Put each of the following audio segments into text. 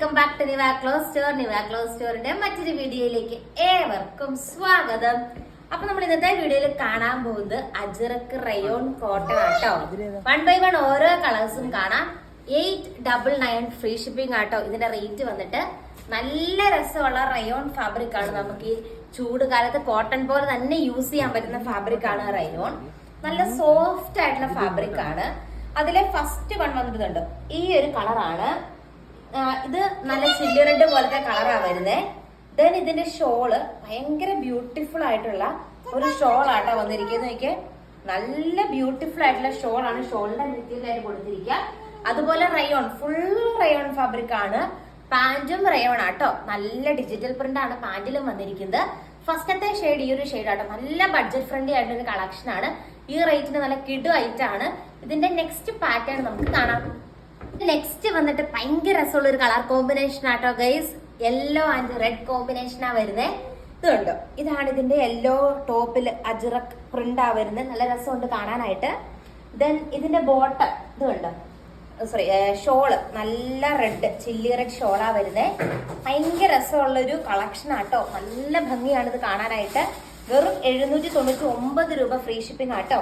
Welcome back to Niva clothes store. Niva clothes സ്റ്റോറിന്റെ മറ്റൊരു വീഡിയോയിലേക്ക് ഏവർക്കും സ്വാഗതം. അപ്പൊ നമ്മൾ ഇന്നത്തെ വീഡിയോയിൽ കാണാൻ പോകുന്നത് അജറക്ക് റയോൺ കോട്ടൺ ആട്ടോ. വൺ ബൈ വൺ ഓരോ കളേഴ്സും കാണാം. Eight double nine free shipping ആട്ടോ. ഇതിന്റെ റേറ്റ് വന്നിട്ട് നല്ല രസമുള്ള റയോൺ ഫാബ്രിക് ആണ്. നമുക്ക് ഈ ചൂട് കാലത്ത് കോട്ടൺ പോലെ തന്നെ യൂസ് ചെയ്യാൻ പറ്റുന്ന ഫാബ്രിക് ആണ് റയോൺ. നല്ല സോഫ്റ്റ് ആയിട്ടുള്ള ഫാബ്രിക് ആണ്. അതിലെ ഫസ്റ്റ് വൺ വന്നിട്ടുണ്ട്. ഈ ഒരു കളറാണ് ഇത് നല്ല ചില്ലി റെഡ് പോലത്തെ കളറാണ് വരുന്നേ. ദെൻ ഇതിന്റെ ഷോൾ ഭയങ്കര ബ്യൂട്ടിഫുൾ ആയിട്ടുള്ള ഒരു ഷോൾ ആട്ടോ വന്നിരിക്കുന്നത്. എനിക്ക് നല്ല ബ്യൂട്ടിഫുൾ ആയിട്ടുള്ള ഷോൾ ആണ്. ഷോളിന്റെ മെറ്റീരിയലായിട്ട് കൊടുത്തിരിക്കുക. അതുപോലെ റയോൺ ഫുൾ റയോൺ ഫാബ്രിക് ആണ്. പാന്റും റയോൺ ആട്ടോ നല്ല ഡിജിറ്റൽ പ്രിന്റ് ആണ് പാന്റിലും വന്നിരിക്കുന്നത്. ഫസ്റ്റത്തെ ഷെയ്ഡ് ഈ ഒരു ഷെയ്ഡ് ആട്ടോ. നല്ല ബഡ്ജറ്റ് ഫ്രണ്ട്ലി ആയിട്ടുള്ള കളക്ഷൻ ആണ്. ഈ റേറ്റിന് നല്ല കിഡു ഐറ്റം ആണ്. ഇതിന്റെ നെക്സ്റ്റ് പാറ്റേൺ നമുക്ക് കാണാം. നെക്സ്റ്റ് വന്നിട്ട് ഭയങ്കര രസമുള്ള ഒരു കളർ കോമ്പിനേഷൻ ആട്ടോ ഗൈസ് യെല്ലോ ആൻഡ് റെഡ് കോമ്പിനേഷനാ വരുന്നത് ഇതുണ്ടോ ഇതാണ് ഇതിന്റെ യെല്ലോ ടോപ്പിൽ അജിറക് പ്രിന്റ് ആ വരുന്നത് നല്ല രസമുണ്ട് കാണാനായിട്ട്. ദെൻ ഇതിന്റെ ബോട്ടം ഇതുണ്ട് സോറി ഷോൾ നല്ല റെഡ് ചില്ലി റെഡ് ഷോളാ വരുന്നത് ഭയങ്കര രസമുള്ള ഒരു കളക്ഷൻ ആട്ടോ. നല്ല ഭംഗിയാണ് ഇത് കാണാനായിട്ട്. വെറും എഴുന്നൂറ്റി തൊണ്ണൂറ്റി ഒമ്പത് രൂപ ഫ്രീ ഷിപ്പിംഗ് ആട്ടോ.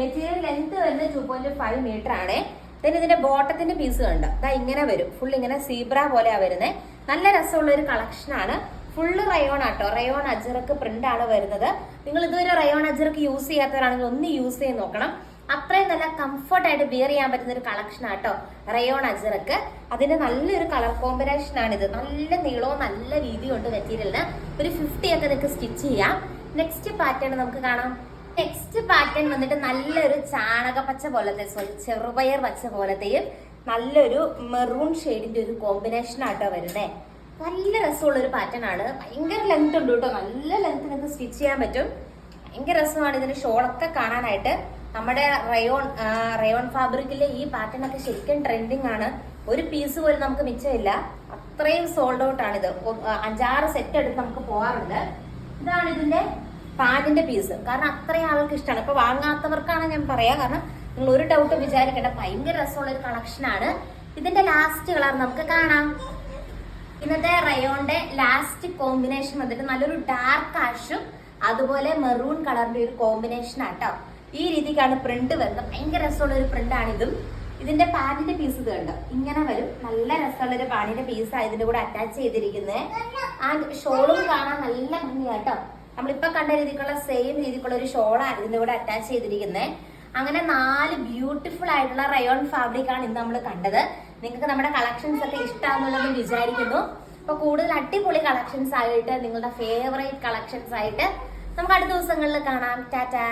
മെറ്റീരിയൽ ലെങ്ത് വരുന്നത് ടു പോയിന്റ് ഫൈവ് മീറ്റർ ആണ്. Then ഇതിന്റെ ബോട്ടത്തിന്റെ പീസ് കണ്ട? ഇതാ ഇങ്ങനെ വരും. ഫുൾ ഇങ്ങനെ സീബ്ര പോലെയാ വരുന്നത് നല്ല രസമുള്ള ഒരു കളക്ഷൻ ആണ്. ഫുള്ള് റയോൺ ആട്ടോ. റയോൺ അജറക്ക് പ്രിന്റ് ആണ് വരുന്നത്. നിങ്ങൾ ഇതുവരെ റയോൺ അജറക്ക് യൂസ് ചെയ്യാത്തവരാണെങ്കിൽ ഒന്ന് യൂസ് ചെയ്ത് നോക്കണം. അത്രയും നല്ല കംഫർട്ട് ആയിട്ട് വിയർ ചെയ്യാൻ പറ്റുന്ന ഒരു കളക്ഷൻ ആട്ടോ റയോൺ അജറക്ക് അതിന്റെ നല്ലൊരു കളർ കോമ്പിനേഷൻ ആണ് ഇത്. നല്ല നീളവും നല്ല വീതിയും ഉണ്ട് മെറ്റീരിയലിന് ഒരു ഫിഫ്റ്റി ഒക്കെ നിങ്ങൾക്ക് സ്റ്റിച്ച് ചെയ്യാം. നെക്സ്റ്റ് പാറ്റേൺ നമുക്ക് കാണാം. നെക്സ്റ്റ് പാറ്റേൺ വന്നിട്ട് നല്ലൊരു ചാണക പച്ച പോലത്തെ സോറി ചെറുപയർ പച്ച പോലത്തെയും നല്ലൊരു മെറൂൺ ഷെയ്ഡിന്റെ ഒരു കോമ്പിനേഷൻ ആട്ടോ വരുന്നേ. നല്ല രസമുള്ള ഒരു പാറ്റേൺ ആണ്. ഭയങ്കര ലെങ്ത് ഉണ്ട് കേട്ടോ. നല്ല ലെങ്ത് നിങ്ങൾക്ക് സ്റ്റിച്ച് ചെയ്യാൻ പറ്റും. ഭയങ്കര രസമാണ് ഇതിന് ഷോളൊക്കെ കാണാനായിട്ട്. നമ്മുടെ റയോൺ റയോൺ ഫാബ്രിക്കിലെ ഈ പാറ്റേൺ ഒക്കെ ശരിക്കും ട്രെൻഡിങ് ആണ്. ഒരു പീസ് പോലും നമുക്ക് മിച്ചമില്ല. അത്രയും സോൾഡ് ഔട്ട് ഇത്. അഞ്ചാറ് സെറ്റ് എടുത്ത് നമുക്ക് പോകാറുണ്ട് ഇതാണ് ഇതിന്റെ പാന്റിന്റെ പീസ് കാരണം അത്രയും ആൾക്ക് ഇഷ്ടമാണ് ഇപ്പൊ വാങ്ങാത്തവർക്കാണ് ഞാൻ പറയാ. കാരണം നിങ്ങൾ ഒരു ഡൗട്ട് വിചാരിക്കേണ്ട. ഭയങ്കര രസമുള്ള ഒരു കളക്ഷനാണ് ഇതിന്റെ ലാസ്റ്റ് കളർ നമുക്ക് കാണാം. ഇന്നത്തെ റയോണിന്റെ ലാസ്റ്റ് കോമ്പിനേഷൻ വന്നിട്ട് നല്ലൊരു ഡാർക്ക് ആഷും അതുപോലെ മെറൂൺ കളറിന്റെ ഒരു കോമ്പിനേഷൻ ആട്ടോ ഈ രീതിക്കാണ് പ്രിന്റ് വരുന്നത്. ഭയങ്കര രസമുള്ള ഒരു പ്രിന്റ് ആണ് ഇതും. ഇതിന്റെ പാനിന്റെ പീസ് കണ്ടോ? ഇങ്ങനെ വരും. നല്ല രസമുള്ള ഒരു പാനിന്റെ പീസാണ് ഇതിന്റെ കൂടെ അറ്റാച്ച് ചെയ്തിരിക്കുന്നത് ആൻഡ് ഷോളും കാണാൻ നല്ല ഭംഗിയാട്ടോ നമ്മളിപ്പോ കണ്ട രീതിക്കുള്ള സെയിം രീതിക്കുള്ള ഒരു ഷോളാണ് ഇതിന്റെ കൂടെ അറ്റാച്ച് ചെയ്തിരിക്കുന്നത് അങ്ങനെ നാല് ബ്യൂട്ടിഫുൾ ആയിട്ടുള്ള റയോൺ ഫാബ്രിക് ആണ് ഇന്ന് നമ്മൾ കണ്ടത്. നിങ്ങൾക്ക് നമ്മുടെ കളക്ഷൻസ് ഒക്കെ ഇഷ്ടമാണെന്നുള്ളത് വിചാരിക്കുന്നു. അപ്പൊ കൂടുതൽ അടിപൊളി കളക്ഷൻസ് ആയിട്ട് നിങ്ങളുടെ ഫേവറേറ്റ് കളക്ഷൻസ് ആയിട്ട് നമുക്ക് അടുത്ത ദിവസങ്ങളിൽ കാണാം. ടാറ്റാ.